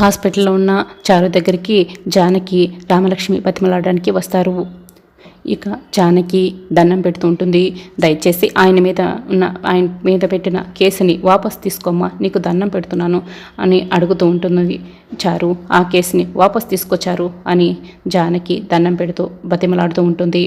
హాస్పిటల్లో ఉన్న చారు దగ్గరికి జానకి రామలక్ష్మి బతిమలాడడానికి వస్తారు. ఇక జానకి దండం పెడుతూ ఉంటుంది. దయచేసి ఆయన మీద ఉన్న ఆయన మీద పెట్టిన కేసుని వాపస్ తీసుకోమ్మా నీకు దండం పెడుతున్నాను అని అడుగుతూ ఉంటుంది చారు. ఆ కేసుని వాపస్ తీసుకొచ్చారు అని జానకి దండం పెడుతూ బతిమలాడుతూ ఉంటుంది.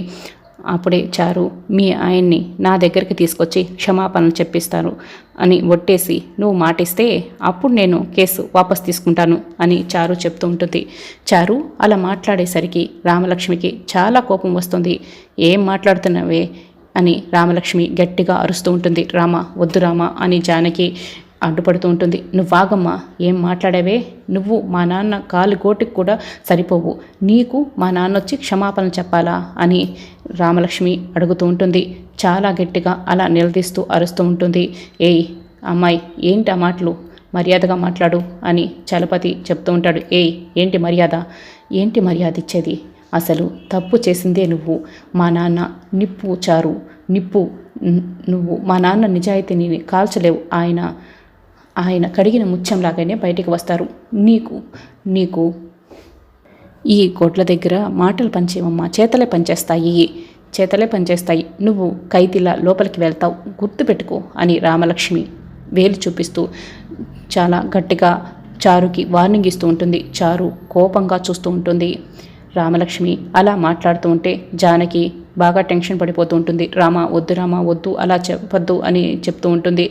అప్పుడే చారు మీ ఆయన్ని నా దగ్గరికి తీసుకొచ్చి క్షమాపణలు చెప్పిస్తారు అని ఒట్టేసి నువ్వు మాటిస్తే అప్పుడు నేను కేసు వాపస్ తీసుకుంటాను అని చారు చెప్తూ ఉంటుంది. చారు అలా మాట్లాడేసరికి రామలక్ష్మికి చాలా కోపం వస్తుంది. ఏం మాట్లాడుతున్నావే? అని రామలక్ష్మి గట్టిగా అరుస్తూ ఉంటుంది. రామ వద్దు రామ అని జానకి అడ్డుపడుతూ ఉంటుంది. నువ్వు ఆగమ్మా ఏం మాట్లాడావే? నువ్వు మా నాన్న కాలు గోటికి కూడా సరిపోవు. నీకు మా నాన్న వచ్చి క్షమాపణ చెప్పాలా? అని రామలక్ష్మి అడుగుతూ ఉంటుంది. చాలా గట్టిగా అలా నిలదీస్తూ అరుస్తూ ఉంటుంది. ఏయ్ అమ్మాయి ఏంటి ఆ మాటలు? మర్యాదగా మాట్లాడు అని చలపతి చెప్తూ ఉంటాడు. ఏయ్ ఏంటి మర్యాద? ఏంటి మర్యాద ఇచ్చేది? అసలు తప్పు చేసిందే నువ్వు. మా నాన్న నిప్పు చారు. నిప్పు నువ్వు మా నాన్న నిజాయితీని కాల్చలేవు. ఆయన ఆయన కడిగిన ముత్యంలాగానే బయటికి వస్తారు. నీకు నీకు. ఈ కోట్ల దగ్గర మాటలు పంచేవమ్మా చేతలే పనిచేస్తాయి చేతలే పనిచేస్తాయి నువ్వు ఖైదీలా లోపలికి వెళ్తావు. గుర్తుపెట్టుకో అని రామలక్ష్మి వేలు చూపిస్తూ చాలా గట్టిగా చారుకి వార్నింగ్ ఇస్తూ ఉంటుంది. చారు కోపంగా చూస్తూ ఉంటుంది. రామలక్ష్మి అలా మాట్లాడుతూ ఉంటే జానకి బాగా టెన్షన్ పడిపోతూ ఉంటుంది. రామ వద్దు రామ వద్దు అలా చెప్పొద్దు అని చెప్తూ ఉంటుంది.